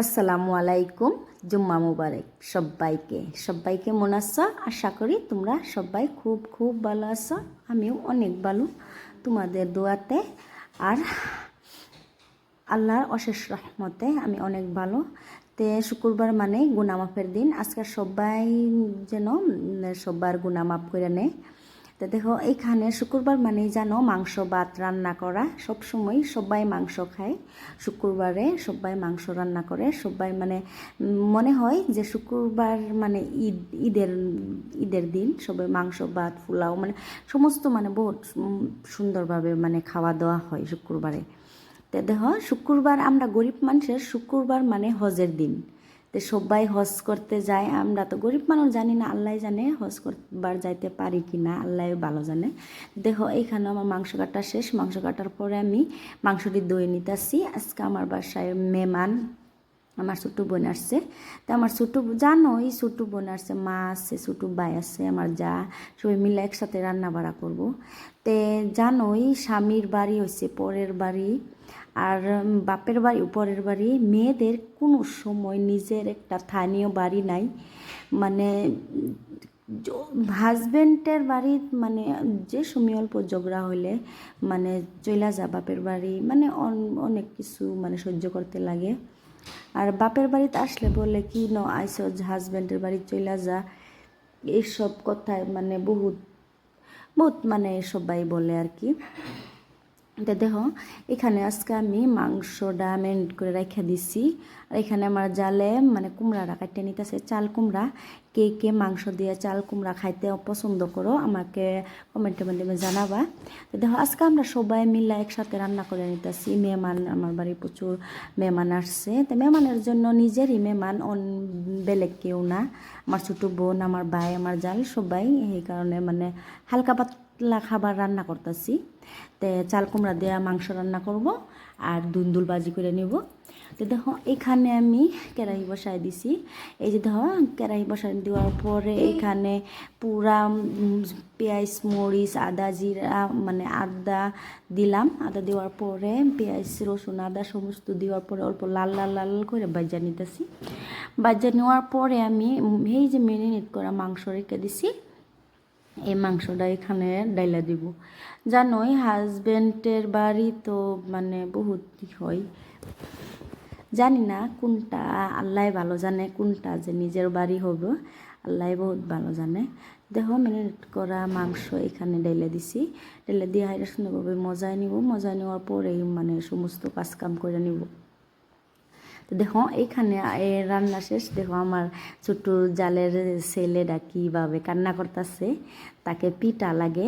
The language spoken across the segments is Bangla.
আসসালামু আলাইকুম, জুম্মা মুবারক সবাইকে। সবাইকে মনে আছো আশা করি তোমরা সবাই খুব খুব ভালো আছো, আমিও অনেক ভালো তোমাদের দোয়াতে। আর আল্লাহর অশেষ রহমতে আমি অনেক ভালো। তে শুক্রবার মানে গুনামাফের দিন। আজকে সবাই যেন সবার গুনামাফ করে নেয়। তো দেখো এইখানে শুক্রবার মানেই জানো মাংস ভাত রান্না করা। সব সময় সবাই মাংস খায়। শুক্রবারে সবাই মাংস রান্না করে। সবাই মানে মনে হয় যে শুক্রবার মানে ঈদ, ঈদের ঈদের দিন সবাই মাংস ভাত, পোলাও মানে সমস্ত মানে বহুত সুন্দরভাবে মানে খাওয়া দাওয়া হয় শুক্রবারে। তো দেখো, শুক্রবার আমরা গরিব মানুষের শুক্রবার মানে হজের দিন। তো সবাই হজ করতে যায়, আমরা তো গরিব মানুষ জানি না, আল্লাহ জানে হজ করবার যাইতে পারি কি না, আল্লাহ ভালো জানে। দেখো এইখানে আমার মাংস কাটা শেষ, মাংস কাটার পরে আমি মাংসটি দই নিতেছি। আজকে আমার বাসায় মেহমান, আমার ছোটো বোন আসছে। তো আমার ছোটো জানোই ছোটো বোন আসছে, মা আছে ছোটো ভাই আছে, আমার যা, সবাই মিলে একসাথে রান্না বাড়া করব। তে জানোই স্বামীর বাড়ি হচ্ছে পরের বাড়ি আর বাপের বাড়ি, উপরের বাড়ি, মেয়েদের কোনো সময় নিজের একটা স্থানীয় বাড়ি নাই। মানে হাজবেন্ডের বাড়ি মানে যে সময় অল্প ঝগড়া হইলে মানে চইলা যা বাপের বাড়ি মানে অন- অনেক কিছু মানে সহ্য করতে লাগে। আর বাপের বাড়িতে আসলে বলে কি, ন, আইস হাজবেন্ডের বাড়ি চইলা যা। এইসব কথায় মানে বহুত বহুত মানে সবাই বলে আর কি। তো দেখো, এখানে আজকে আমি মাংসটা মেরিনেট করে রেখে দিছি। আর এখানে আমার জালে মানে কুমড়াটা কাটতে নিতেছে, চাল কুমড়া। কে কে মাংস দিয়ে চাল কুমড়া খাইতে পছন্দ করো, আমাকে কমেন্টে মাধ্যমে জানাবা। তো দেখো, আজকে আমরা সবাই মিলে একসাথে রান্না করে নিতেছি। মেহমান, আমার বাড়ি প্রচুর মেহমান আসছে। তো মেহমানের জন্য নিজেরই মেহমান, অন বেলেগ কেউ না। আমার ছোটো বোন, আমার ভাই, আমার জাল, সবাই এই কারণে মানে হালকা পাতলা খাবার রান্না করতেছি। তে চাল কুমড়া দেওয়া মাংস রান্না করব আর দুন্দুল বাজি করে নেব। তো দেখো, এখানে আমি কেরাহি বসাই দিছি। এই যে দেখো, কেরাহি বসাই দেওয়ার পরে এখানে পুরা পেঁয়াজ, মরিচ, আদা, জিরা মানে আদা দিলাম। আদা দেওয়ার পরে পেঁয়াজ, রসুন, আদা সমস্ত দেওয়ার পরে অল্প লাল লাল লাল করে বাজা নিতেছি। বাজা নেওয়ার পরে আমি এই যে মেরিনেট করা মাংস রেখে দিছি। এই মাংসটা এখানে ডাইলা দিব। জানোই হাজবেন্ডের বাড়ি তো মানে বহুত হয়। জানি না কোনটা আল্লাহ ভালো জানে, কোনটা যে নিজের বাড়ি হবে, আল্লাহ বহুত ভালো জানে। দেখো মেরিনেট করা মাংস এখানে ডাইলে দিছি। ডাইলে দিয়ে হাইরা সুন্দরভাবে মজায় নিব। মজায় নেওয়ার পরেই মানে সমস্ত কাজ কাম করে নিব। তো দেখো, এইখানে রান্না শেষ। দেখো, আমার ছোট্ট জালের ছেলেটা কীভাবে কান্না করতেছে, তাকে পিঠা লাগে।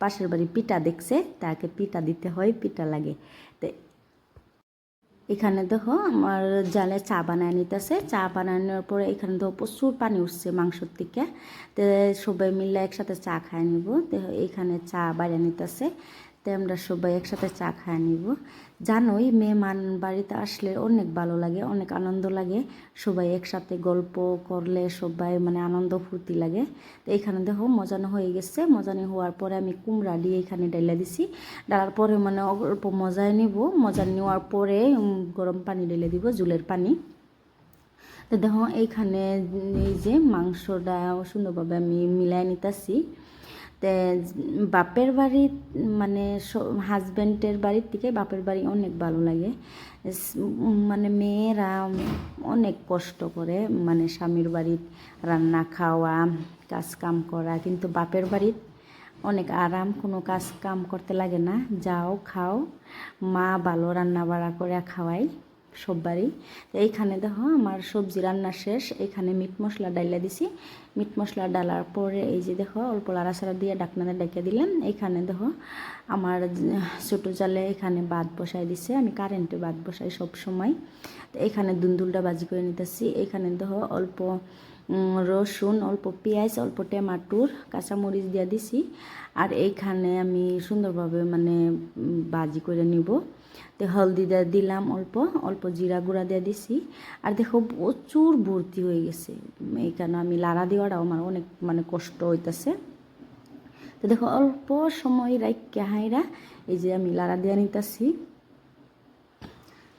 পাশের বাড়ি পিঠা দেখছে, তাকে পিঠা দিতে হয়, পিঠা লাগে। তো এখানে দেখো, আমার জালে চা বানায় নিতেছে। চা বানানোর পরে এখানে দেখো, প্রচুর পানি উঠছে মাংসর থেকে। তো সবাই মিলে একসাথে চা খায় নিব। তো এখানে চা বাড়িয়ে নিতেছে। তো আমরা সবাই একসাথে চা খায় নিব। জানোই মেহমান বাড়িতে আসলে অনেক ভালো লাগে, অনেক আনন্দ লাগে। সবাই একসাথে গল্প করলে সবাই মানে আনন্দ ফুর্তি লাগে। তো এখানে দেখো মজানো হয়ে গেছে। মজানো হওয়ার পরে আমি কুমড়া দিয়ে এখানে ডাইলা দিছি। ডালার পরে মানে অল্প মজায় নিব। মজা নেওয়ার পরে গরম পানি ঢেলে দিব, জুলের পানি। তো দেখো, এইখানে এই যে মাংসটা সুন্দরভাবে আমি মিলাই নিতেছি। বাপের বাড়ি মানে হাজব্যান্ডের বাড়ির থেকে বাপের বাড়ি অনেক ভালো লাগে। মানে মেয়েরা অনেক কষ্ট করে মানে স্বামীর বাড়ির রান্না খাওয়া কাজ কাম করা, কিন্তু বাপের বাড়ির অনেক আরাম, কোনো কাজ কাম করতে লাগে না। যাও, খাও, মা ভালো রান্না বাড়া করে খাওয়াই সববারই। তো এইখানে দেখো আমার সবজি রান্না শেষ। এখানে মিট মশলা ডাইলা দিছি। মিট মশলা ডালার পরে এই যে দেখো অল্প লাড়াছাড়া দিয়ে ডাকনাতে ডেকে দিলাম। এইখানে দেখো আমার ছোটো জালে এখানে ভাত বসাই দিছে। আমি কারেন্টে ভাত বসাই সব সময় তো এখানে দুন্দুলটা বাজি করে নিতেছি। এখানে দেখো অল্প রসুন, অল্প পেঁয়াজ, অল্প টমাটোর, কাঁচামরিচ দিয়ে দিছি। আর এইখানে আমি সুন্দরভাবে মানে বাজি করে নিব। তো হলদি দিয়ে দিলাম অল্প অল্প জিরা গুঁড়া দিয়ে দিছি। আর দেখো প্রচুর ভর্তি হয়ে গেছে। এইখানে আমি লাড়া দেওয়াটাও আমার অনেক মানে কষ্ট হইতেছে। তো দেখো অল্প সময় রাইকা হাইরা এই যে আমি লাড়া দিয়ে নিতেছি।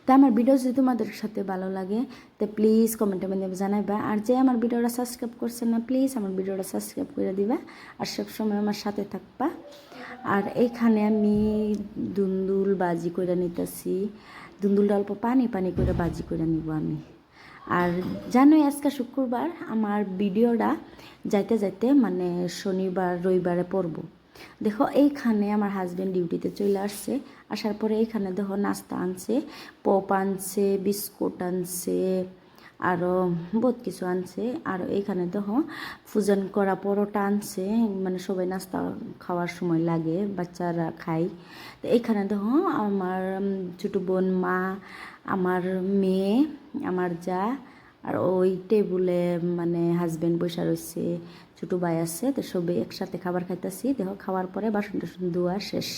তা আমার ভিডিও যদি তোমাদের সাথে ভালো লাগে, তো প্লিজ কমেন্টের মধ্যে জানাইবা। আর যে আমার ভিডিওটা সাবস্ক্রাইব করছে না, প্লিজ আমার ভিডিওটা সাবস্ক্রাইব করে দিবা। আর সবসময় আমার সাথে থাকবা। আর এইখানে আমি দুন্দুল বাজি করে নিতেছি। দুন্দুলটা অল্প পানি পানি করে বাজি করে নিব আমি। আর জানো আজকে শুক্রবার, আমার ভিডিওটা যাইতে যাইতে মানে শনিবার, রবিবারে পড়ব। দেখো, এইখানে আমার হাজব্যান্ড ডিউটিতে চলে আসছে। আসার পরে এইখানে দেখো নাস্তা আনছে, পপ আনছে, বিস্কুট আনছে আরও বহুত কিছু আনছে। আর এইখানে দেখো ফুজন করা পরোটা আনছে। মানে সবাই নাস্তা খাওয়ার সময় লাগে, বাচ্চারা খায়। তো এইখানে দেখো, আমার ছোটো বোন মা, আমার মেয়ে, আমার যা, আর ওই টেবুলে মানে হাজব্যান্ড বসে রয়েছে, ছোটো ভাই আছে। তো সবাই একসাথে খাবার খাইতেছি। দেখো, খাওয়ার পরে বাসন টাসন ধোয়া শেষ।